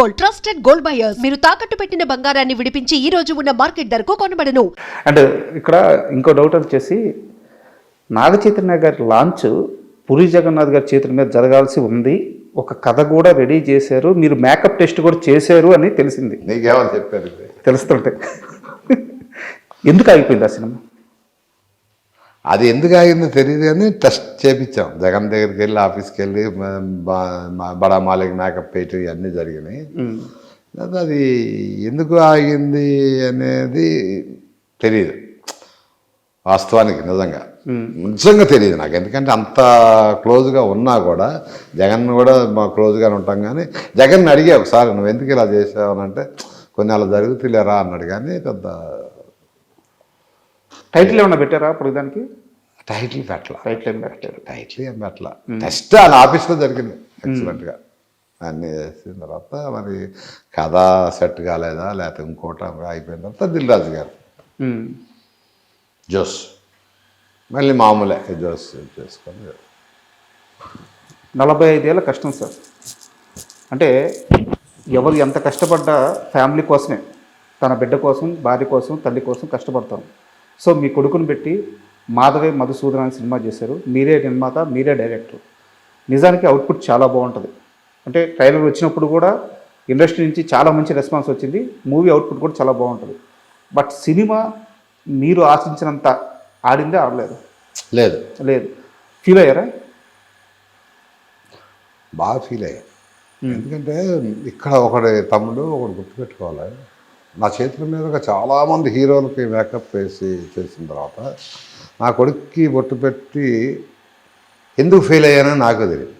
Gold trusted gold buyers మీరు తాకట్టు పెట్టిన బంగారాన్ని విడిపించి ఈ రోజు ఉన్న మార్కెట్ ధరకు కొనబడను. అండ్ ఇక్కడ ఇంకో డౌట్ వచ్చేసి నాగ చైతన్య గారి లాంచ్ పురి జగన్నాథ్ గారి చేతుల మీద జరగాల్సి ఉంది. ఒక కథ కూడా రెడీ చేశారు. మీరు మేకప్ టెస్ట్ కూడా చేశారు అని తెలిసింది. నీకేమని చెప్పారు? తెలుస్తుంటే. ఎందుకు ఆగిపోయింది ఆ సినిమా? అది ఎందుకు ఆగిందో తెలియదు కానీ టెస్ట్ చేపించాం. జగన్ దగ్గరికి వెళ్ళి ఆఫీస్కి వెళ్ళి బడా మాలిక్ మేకప్ వేయటం ఇవన్నీ జరిగినాయి. అది ఎందుకు ఆగింది అనేది తెలియదు వాస్తవానికి నిజంగా. నిజంగా తెలియదు నాకు. ఎందుకంటే అంత క్లోజ్గా ఉన్నా కూడా జగన్ కూడా మా క్లోజ్గానే ఉంటాం కానీ జగన్ అడిగా ఒకసారి నువ్వు ఎందుకు ఇలా చేసావు? అని అంటే కొన్ని అలా జరుగుతులేరా? అన్నాడు కానీ పెద్ద టైటిల్ ఏమన్నా పెట్టారా అప్పుడు దానికి? టైటిల్ పెట్టలా? టైటిల్ ఏం పెట్టారు టైటిల్ ఏం పెట్టలా? టెస్ట్ ఆయన ఆఫీస్లో జరిగింది. ఎక్సలెంట్గా అన్నీ చేసిన తర్వాత మరి కథ సెట్ కాలేదా? లేకపోతే ఇంకోట అయిపోయిన తర్వాత దిల్ రాజు గారు. ఉమ్. జోస్. మళ్ళీ మామూలే. జోస్ చేసుకొని. నలభై ఐదేళ్ళ కష్టం సార్. అంటే ఎవరు ఎంత కష్టపడ్డా ఫ్యామిలీ కోసమే. తన బిడ్డ కోసం భార్య కోసం తల్లి కోసం కష్టపడతాం. సో మీ కొడుకుని పెట్టి మాధవే మధుసూదన్ అనే సినిమా చేశారు. మీరే నిర్మాత మీరే డైరెక్టర్. నిజానికి అవుట్పుట్ చాలా బాగుంటుంది. అంటే ట్రైలర్ వచ్చినప్పుడు కూడా ఇండస్ట్రీ నుంచి చాలా మంచి రెస్పాన్స్ వచ్చింది. మూవీ అవుట్పుట్ కూడా చాలా బాగుంటుంది. బట్ సినిమా మీరు ఆశించినంత ఆడిందే ఆడలేదు? లేదు. లేదు. ఫీల్ అయ్యారా? బాగా ఫీల్ అయ్యా. ఎందుకంటే ఇక్కడ ఒకటి తమ్ముడు ఒకటి గుర్తుపెట్టుకోవాలి. నా చేతుల మీదుగా చాలామంది హీరోలకి మేకప్ వేసి చేసిన తర్వాత నా కొడుక్కి బొట్టు పెట్టి ఎందుకు ఫెయిల్ అయ్యానో నాకు తెలియదు.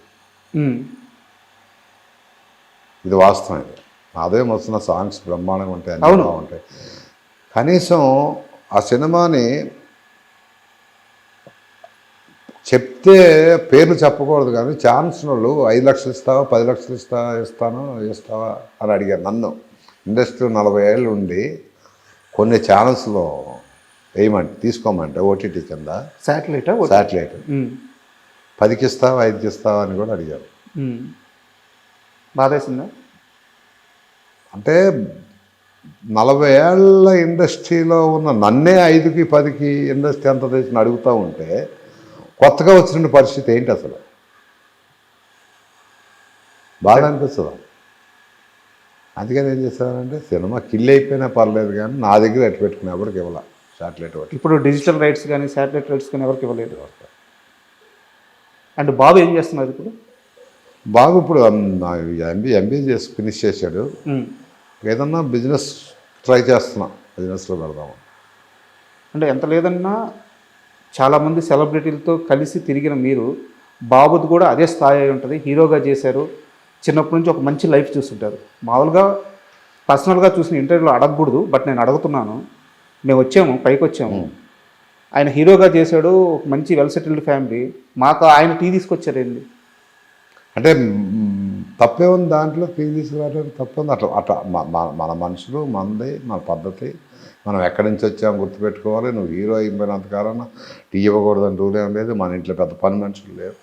ఇది వాస్తవం ఇది అదే వస్తున్న సాంగ్స్ బ్రహ్మాండంగా ఉంటాయి అన్నీ అవును. బాగుంటాయి కనీసం ఆ సినిమాని చెప్తే పేర్లు చెప్పకూడదు కానీ ఛాన్స్ వాళ్ళు ఐదు లక్షలు ఇస్తావా పది లక్షలు ఇస్తా ఇస్తాను ఇస్తావా అని అడిగారు నన్ను ఇండస్ట్రీ నలభై ఏళ్ళు ఉండి కొన్ని ఛానల్స్లో వేయమంటే తీసుకోమంటే ఓటీటీ కింద. శాటిలైటా శాటిలైట్. పదికి ఇస్తావా ఐదుకి ఇస్తావా అని కూడా అడిగారు. బాధేసిందా? అంటే నలభై ఏళ్ళ ఇండస్ట్రీలో ఉన్న నన్నే ఐదుకి పదికి ఇండస్ట్రీ ఎంత తెచ్చిన అడుగుతూ ఉంటే కొత్తగా వచ్చిన పరిస్థితి ఏంటి అసలు? బాగా అనిపిస్తుందా? అందుకని ఏం చేస్తానంటే సినిమా కిల్ అయిపోయినా పర్లేదు కానీ నా దగ్గర ఎట్టు పెట్టుకునే ఎవరికి ఇవ్వాల శాటిలైట్ ఒకటి ఇప్పుడు డిజిటల్ రైట్స్ కానీ శాటిలైట్ రైట్స్ కానీ ఎవరికి ఇవ్వలేదు. అండ్ బాబు ఏం చేస్తున్నారు ఇప్పుడు? బాగా ఇప్పుడు ఎంబీ ఎంబీఏ చేసి ఫినిష్ చేశాడు. ఏదన్నా బిజినెస్ ట్రై చేస్తున్నా బిజినెస్లో పెడదాము అంటే ఎంత లేదన్నా చాలామంది సెలబ్రిటీలతో కలిసి తిరిగిన మీరు బాబుది కూడా అదే స్థాయి ఉంటుంది. హీరోగా చేశారు చిన్నప్పటి నుంచి ఒక మంచి లైఫ్ చూస్తుంటారు. మామూలుగా పర్సనల్గా చూసిన ఇంటర్వ్యూలో అడగకూడదు బట్ నేను అడుగుతున్నాను. మేము వచ్చాము పైకి వచ్చాము. ఆయన హీరోగా చేశాడు ఒక మంచి వెల్ సెటిల్డ్ ఫ్యామిలీ మాకు ఆయన టీ తీసుకొచ్చారు ఏంది అంటే తప్పే ఉంది దాంట్లో ఫీల్ తీసుకురావడానికి తప్పే ఉంది. అట్లా అట్లా మన మనుషులు మనది మన పద్ధతి. మనం ఎక్కడి నుంచి వచ్చామో గుర్తుపెట్టుకోవాలి. నువ్వు హీరో అయిపోయినంత కాలం టీ ఇవ్వకూడదని రూల్ ఏం లేదు. మన ఇంట్లో పెద్ద పని మనుషులు లేరు.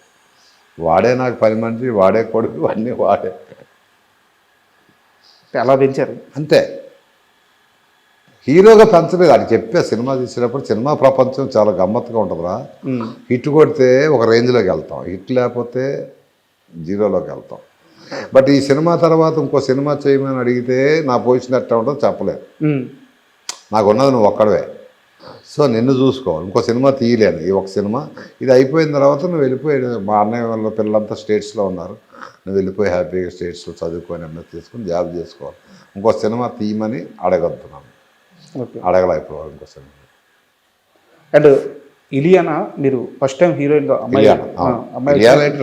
వాడే నాకు పని మనిషి వాడే కొడుకు అన్నీ వాడే. అలా పెంచారు. అంతే. హీరోగా పెంచలేదు. అది చెప్పే సినిమా తీసేటప్పుడు సినిమా ప్రపంచం చాలా గమ్మత్తుగా ఉంటుందిరా. హిట్ కొడితే ఒక రేంజ్లోకి వెళ్తాం. హిట్ లేకపోతే జీరోలోకి వెళ్తాం. బట్ ఈ సినిమా తర్వాత ఇంకో సినిమా చేయమని అడిగితే నా పొజిషన్ ఎట్లా ఉంటుందో చెప్పలేదు. నాకు ఉన్నది నువ్వు ఒక్కడవే. సో నిన్ను చూసుకోవాలి. ఇంకో సినిమా తీయలేను ఈ ఒక సినిమా. ఇది అయిపోయిన తర్వాత నువ్వు వెళ్ళిపోయి మా అన్నయ్య వాళ్ళ పిల్లలంతా స్టేట్స్లో ఉన్నారు. నువ్వు వెళ్ళిపోయి హ్యాపీగా స్టేట్స్లో చదువుకొని ఎంఎస్ చేసుకొని జాబ్ చేసుకోవాలి. ఇంకో సినిమా తీయమని అడగొద్దున్నాను అడగల ఇప్పుడు ఇంకో సినిమా. అండ్ ఇలియానా? మీరు ఫస్ట్ టైం హీరోయిన్గా అమ్మాయి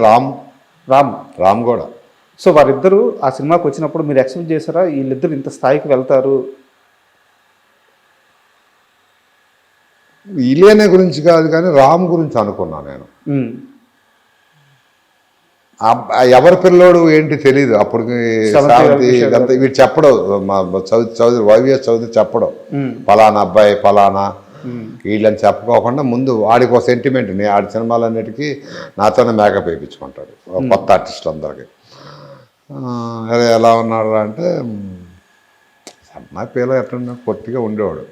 రామ్. రామ్. రామ్ కూడా సో వారిద్దరూ ఆ సినిమాకి వచ్చినప్పుడు మీరు ఎక్స్పెక్ట్ చేశారా? వీళ్ళిద్దరు ఇంత స్థాయికి వెళ్తారు? ఇలియనే గురించి కాదు కానీ రామ్ గురించి అనుకున్నాను నేను. ఎవరి పిల్లోడు ఏంటి తెలియదు అప్పటికి ఇదంతా వీడు చెప్పడు మా చౌదరి చౌదరి వైవిఎస్ చౌదరి చెప్పడు. ఫలానా అబ్బాయి ఫలానా. వీళ్ళని చెప్పుకోకుండా ముందు వాడికి ఒక సెంటిమెంట్ నీ ఆడి సినిమాలన్నిటికీ నాతోనే మేకప్ వేయించుకుంటాడు. కొత్త ఆర్టిస్టులు అందరికీ. అరే ఎలా ఉన్నాడు అంటే సన్న పిల్ల ఎట్లా పొట్టిగా ఉండేవాడు.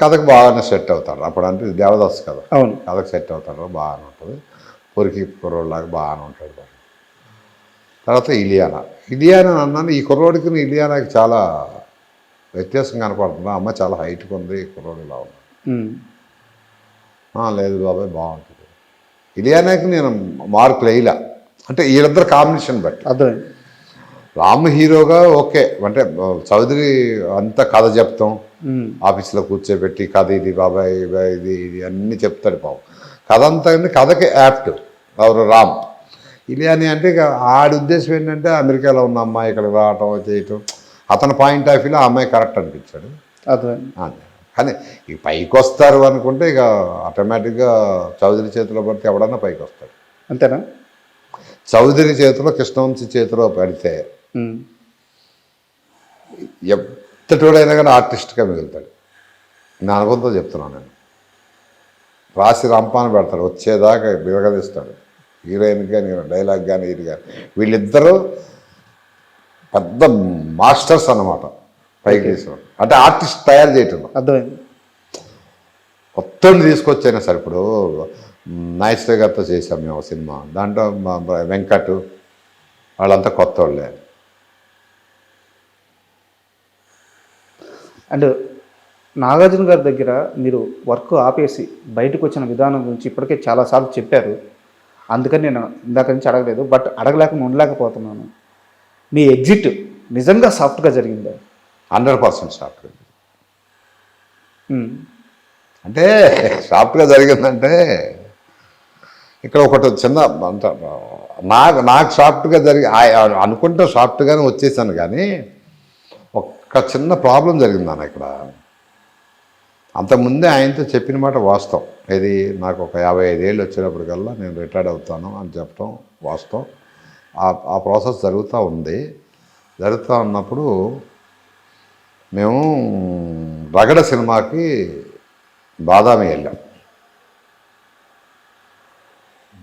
కథకు బాగానే సెట్ అవుతాడు అప్పుడు అంటే దేవదాస్ కథ. అవును. కథకు సెట్ అవుతాడు బాగానే ఉంటుంది. పొరికి కుర్రోడ్లాగా బాగానే ఉంటాడు. తర్వాత ఇలియానా. ఇలియానా అన్నాను ఈ కుర్రోడికి ఇలియానాకి చాలా వ్యత్యాసం కనపడుతుంది. అమ్మ చాలా హైట్గా ఉంది ఈ కుర్రోడు ఇలా ఉన్నాడు. ఉమ్. "ఆ, లేదు బాబాయ్ బాగుంటుంది. ఇలియానాకి నేను మార్కులు వేయలే. అంటే వీళ్ళిద్దరు కాంబినేషన్ బట్టి. అర్థమైంది. రామ్ హీరోగా ఓకే. అంటే చౌదరి అంతా కథ చెప్తాం. ఆఫీస్లో కూర్చోబెట్టి కథ ఇది బాబాయ్ ఇది ఇది అన్నీ చెప్తాడు పాపం. కథ అంతా కథకి యాప్ట్. ఎవరు? రామ్. ఇలియాని అంటే ఇక ఆడి ఉద్దేశం ఏంటంటే అమెరికాలో ఉన్న అమ్మాయి ఇక్కడ రావటం చేయటం. అతని పాయింట్ ఆఫ్ వ్యూలో ఆ అమ్మాయి కరెక్ట్ అనిపించాడు. అదే కానీ ఈ పైకి వస్తారు అనుకుంటే ఇక ఆటోమేటిక్గా చౌదరి చేతిలో పడితే ఎవడన్నా పైకి వస్తాడు అంతేనా? చౌదరి చేతిలో కృష్ణవంశీ చేతిలో పడితే ఉమ్. ఎంతటోడైనా కానీ ఆర్టిస్ట్గా మిగులుతాడు. నా అనుభవంతో చెప్తున్నాను నేను. రాసి రంపాన పెడతాడు. వచ్చేదాకా విరగదీస్తాడు హీరోయిన్ కానీ డైలాగ్ కానీ ఇది కానీ. వీళ్ళిద్దరూ పెద్ద మాస్టర్స్ అన్నమాట పైకి తీసుకోవడం అంటే ఆర్టిస్ట్ తయారు చేయటం. అర్థమైంది. కొత్తని తీసుకొచ్చైనా సరే ఇప్పుడు నాయశ్వర గారితో చేసాం మేము సినిమా. దాంట్లో వెంకట్ వాళ్ళంతా కొత్త వాళ్ళే. అండ్ నాగార్జున గారి దగ్గర మీరు వర్క్ ఆపేసి బయటకు వచ్చిన విధానం గురించి ఇప్పటికే చాలాసార్లు చెప్పారు. అందుకని నేను ఇందాక నుంచి అడగలేదు. బట్ అడగలేక ఉండలేకపోతున్నాను. మీ ఎగ్జిట్ నిజంగా సాఫ్ట్గా జరిగిందా? హండ్రెడ్ పర్సెంట్ ఉమ్. అంటే సాఫ్ట్గా జరిగిందంటే ఇక్కడ ఒకటి చిన్న నాకు నాకు సాఫ్ట్గా జరిగి అనుకుంటే సాఫ్ట్గానే వచ్చేసాను కానీ ఒక చిన్న ప్రాబ్లం జరిగింది అన్న ఇక్కడ. అంతకుముందే ఆయనతో చెప్పిన మాట వాస్తవం. ఇది నాకు ఒక యాభై ఐదేళ్ళు వచ్చేటప్పటికల్లా నేను రిటైర్డ్ అవుతాను అని చెప్పడం వాస్తవం. ఆ ఆ ప్రాసెస్ జరుగుతూ ఉంది. జరుగుతూ ఉన్నప్పుడు మేము రగడ సినిమాకి బాదామి వెళ్ళాం.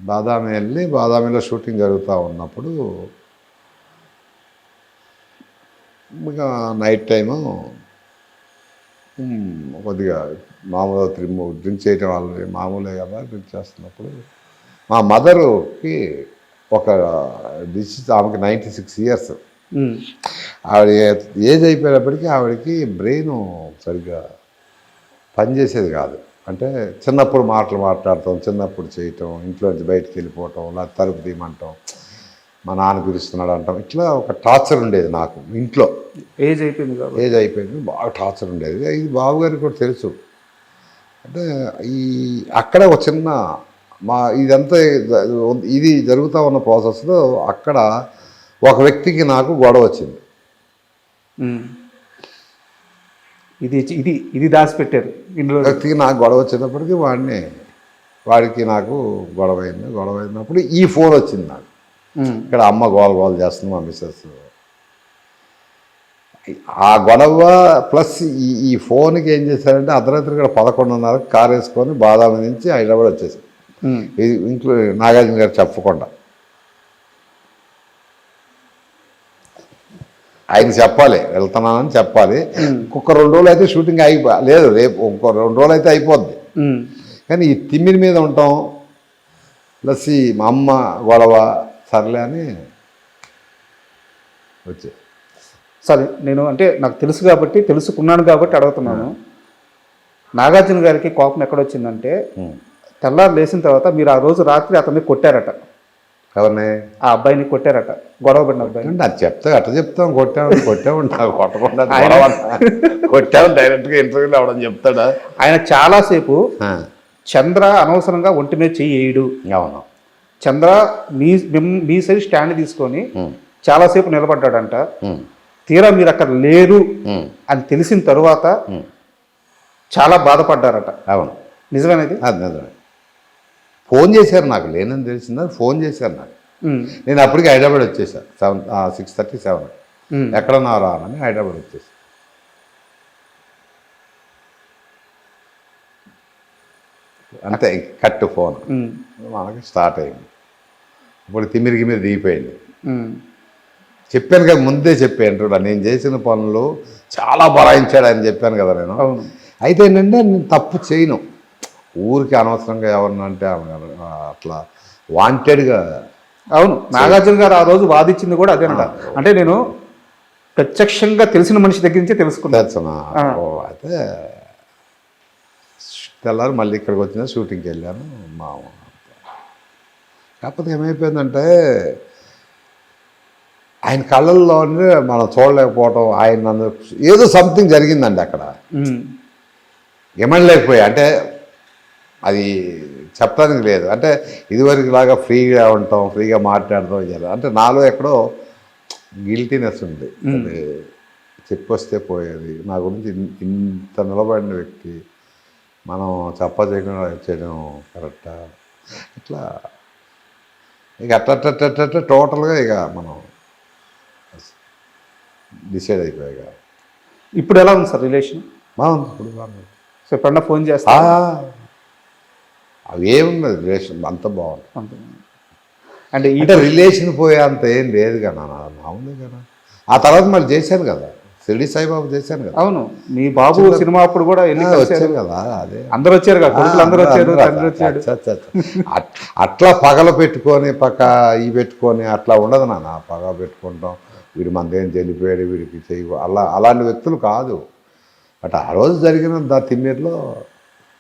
బాదామి వెళ్ళి బాదామిలో షూటింగ్ జరుగుతూ ఉన్నప్పుడు ఇక నైట్ టైము కొద్దిగా మామూలుగా త్రిమ్ము డ్రింక్ చేయటం వాళ్ళు మామూలే కదా డ్రింక్ చేస్తున్నప్పుడు మా మదరుకి ఒక డిసీజ్ ఆమెకి నైంటీ సిక్స్ ఇయర్స్. ఆవిడ ఏజ్ అయిపోయేటప్పటికీ ఆవిడకి బ్రెయిన్ సరిగ్గా పనిచేసేది కాదు. అంటే చిన్నప్పుడు మాటలు మాట్లాడటం చిన్నప్పుడు చేయటం ఇంట్లోంచి బయటికి వెళ్ళిపోవటం ఇలా తలుపు తీయమంటాం. మా నాన్న పిలుస్తున్నాడు అంటాం. ఇట్లా ఒక టార్చర్ ఉండేది నాకు ఇంట్లో. ఏజ్ అయిపోయింది ఏజ్ అయిపోయింది బాగా టార్చర్ ఉండేది. ఇది బాబు గారికి కూడా తెలుసు. అంటే ఈ అక్కడ ఒక చిన్న మా ఇదంతా ఇది జరుగుతూ ఉన్న ప్రాసెస్లో అక్కడ ఒక వ్యక్తికి నాకు గొడవ వచ్చింది. ఇది ఇది ఇది దాచిపెట్టారు ఇన్ని రోజులు. వ్యక్తికి నాకు గొడవ వచ్చినప్పటికీ వాడిని వాడికి నాకు గొడవ అయింది. గొడవ అయినప్పుడు ఈ ఫోన్ వచ్చింది నాకు. ఇక్కడ అమ్మ గోల గోల చేస్తుంది మా మిస్సెస్ ఆ గొడవ ప్లస్ ఈ ఈ ఫోన్కి ఏం చేశారంటే అర్ధరాత్రి ఇక్కడ పదకొండున్నర కార్ వేసుకొని బాదామి నుంచి హైదరాబాద్ వచ్చేసి. ఇది ఇంట్లో నాగార్జున గారు చెప్పకుండా. ఆయన చెప్పాలి వెళ్తున్నానని చెప్పాలి. ఇంకొక రెండు రోజులు అయితే షూటింగ్ అయిపో లేదు రేపు ఇంకో రెండు రోజులు అయితే అయిపోద్ది. కానీ ఈ తిమ్మిరి మీద ఉంటాం. ప్లస్ ఈ మా అమ్మ గొడవ సర్లే అని వచ్చే. సరే నేను అంటే నాకు తెలుసు కాబట్టి తెలుసుకున్నాను కాబట్టి అడుగుతున్నాను. నాగార్జున గారికి కోపం ఎక్కడొచ్చిందంటే తెల్లారు లేచిన తర్వాత మీరు ఆ రోజు రాత్రి అతన్ని కొట్టారట. ఎవరిని? ఆ అబ్బాయిని కొట్టారట. గొడవ పడిన అబ్బాయిని. అంటే అది చెప్తే అట్ట చెప్తాం కొట్టాము కొట్టాము నాకు కొట్టకుండా. కొట్టాము డైరెక్ట్గా ఇంటర్వ్యూలో అవడం చెప్తాడా? ఆయన చాలాసేపు చంద్ర అనవసరంగా ఒంటి మీద చెయ్యి వేయడు. అవును. చంద్ర మీ మీ సైడ్ స్టాండ్ తీసుకొని చాలాసేపు నిలబడ్డాడంట. తీరా మీరు అక్కడ లేరు అని తెలిసిన తరువాత. చాలా బాధపడ్డారట. అవును. నిజమేనది? అది నిజమే. ఫోన్ చేశారు నాకు లేనని తెలిసిందా? ఫోన్ చేశారు నాకు. నేను అప్పటికి హైదరాబాద్ వచ్చేసాను సెవెన్ సిక్స్ థర్టీ సెవెన్ ఉమ్. ఎక్కడన్నా రానని హైదరాబాద్ వచ్చేసి. అంతే కట్టు ఫోన్. మనకి స్టార్ట్ అయింది. ఇప్పుడు తిమ్మిరి గిమ్మిరి దిగిపోయింది. చెప్పాను కదా ముందే చెప్పాను. నేను చేసిన పనులు చాలా బరాయించాడు అని చెప్పాను కదా నేను. అవును. అయితే ఏంటంటే నేను తప్పు చేయను. ఊరికి అనవసరంగా ఎవరిని అంటే అట్లా వాంటెడ్గా అవును. నాగార్జున గారు ఆ రోజు వాదించింది కూడా అదేనట అంటే. నేను ప్రత్యక్షంగా తెలిసిన మనిషి దగ్గర నుంచే తెలుసుకున్నాను అయితే తెల్లారి మళ్ళీ ఇక్కడికి వచ్చిన షూటింగ్కి వెళ్ళాను మా కాకపోతే ఏమైపోయిందంటే ఆయన కళ్ళల్లోనే మనం చూడలేకపోవటం ఆయన ఏదో సంథింగ్ జరిగిందండి అక్కడ. ఏమనలేకపోయా. అంటే అది చెప్పడానికి లేదు. అంటే ఇదివరకు లాగా ఫ్రీగా ఉంటాం ఫ్రీగా మాట్లాడతాం చేయాలి అంటే నాలో ఎక్కడో గిల్టీనెస్ ఉంది. చెప్పొస్తే పోయేది. నా గురించి ఇంత నిలబడిన వ్యక్తి మనం చెప్ప చేయకుండా చేయడం కరెక్టా? ఇట్లా ఇక అట్ట టోటల్గా ఇక మనం డిసైడ్ అయిపోయాక ఇప్పుడు ఎలా ఉంది సార్ రిలేషన్? బాగుంది ఇప్పుడు బాగుంది. సో ఎప్పుడన్నా ఫోన్ చేస్తా అవి ఏమున్నది రిలేషన్ అంత బాగుంది. అంటే అంటే రిలేషన్ పోయే అంత ఏం లేదు కదా నా కదా. ఆ తర్వాత మళ్ళీ చేశాను కదా. షిరిడి సాయిబాబు చేశాను కదా. అవును. మీ బాబు సినిమా అప్పుడు కూడా వచ్చాను కదా అదే. అందరూ వచ్చారు కదా అందరూ వచ్చారు తండ్రి వచ్చాడు. అట్లా పగల పెట్టుకొని పక్క ఈ పెట్టుకొని అట్లా ఉండదు నాన్న. పగ పెట్టుకుంటాం వీడు మనదేం చెల్లిపోయాడు వీడికి చేయి అలా అలాంటి వ్యక్తులు కాదు. బట్ ఆ రోజు జరిగిన దా తిమ్మిరిలో